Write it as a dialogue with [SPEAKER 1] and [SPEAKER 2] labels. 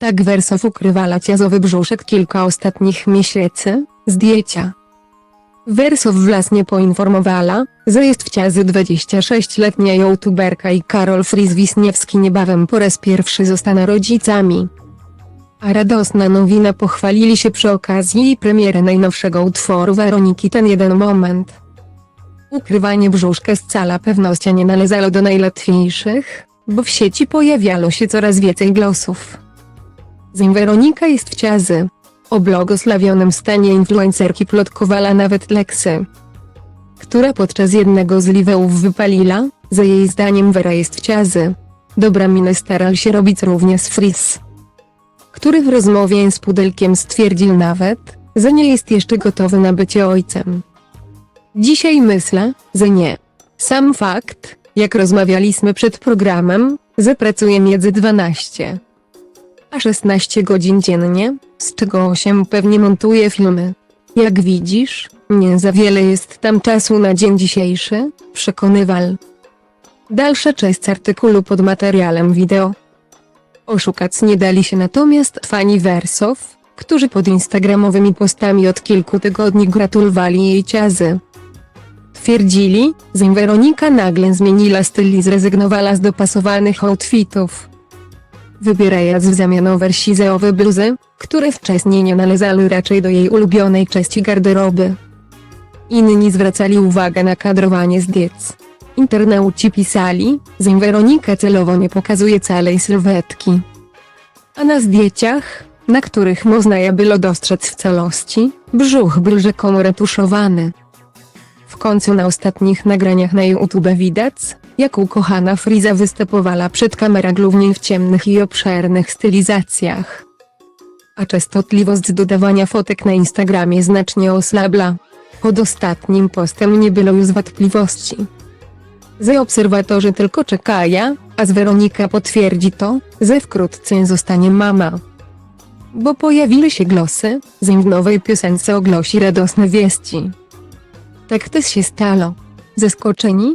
[SPEAKER 1] Tak Wersow ukrywała ciazowy brzuszek kilka ostatnich miesięcy, zdjęcia. Wersow własnie poinformowała, że jest w ciazy 26-letnia youtuberka i Karol Fris-Wisniewski niebawem po raz pierwszy zostaną rodzicami. A radosna nowina pochwalili się przy okazji premiery najnowszego utworu Weroniki ten jeden moment. Ukrywanie brzuszka z cala pewnością nie należało do najłatwiejszych, bo w sieci pojawiało się coraz więcej głosów. Zanim Weronika jest w ciazy. O błogosławionym stanie influencerki plotkowała nawet Lexy, która podczas jednego z liveów wypaliła, że jej zdaniem Wera jest w ciazy. Dobra minę starał się robić również Fris, który w rozmowie z Pudelkiem stwierdził nawet, że nie jest jeszcze gotowy na bycie ojcem. Dzisiaj myślę, że nie. Sam fakt, jak rozmawialiśmy przed programem, że pracuje między 12 a 16 godzin dziennie, z czego 8 pewnie montuje filmy. Jak widzisz, nie za wiele jest tam czasu na dzień dzisiejszy, przekonywał. Dalsza część artykułu pod materiałem wideo. Oszukać nie dali się natomiast fani Wersow, którzy pod instagramowymi postami od kilku tygodni gratulowali jej ciazy. Twierdzili, że Weronika nagle zmieniła styl i zrezygnowała z dopasowanych outfitów wybierając w zamian oversize'owe bluzy, które wcześniej nie należały raczej do jej ulubionej części garderoby. Inni zwracali uwagę na kadrowanie zdjęć. Internauci pisali, że Weronika celowo nie pokazuje całej sylwetki. A na zdjęciach, na których można je było dostrzec w całości, brzuch był rzekomo retuszowany. W końcu na ostatnich nagraniach na YouTube widać, jak ukochana Friza występowała przed kamerą głównie w ciemnych i obszernych stylizacjach. A częstotliwość dodawania fotek na Instagramie znacznie osłabła. Pod ostatnim postem nie było już wątpliwości. Że obserwatorzy tylko czekają, a z Weronika potwierdzi to, że wkrótce zostanie mama. Bo pojawiły się głosy, że w nowej piosence ogłosi radosne wieści. Tak też się stało. Zaskoczeni,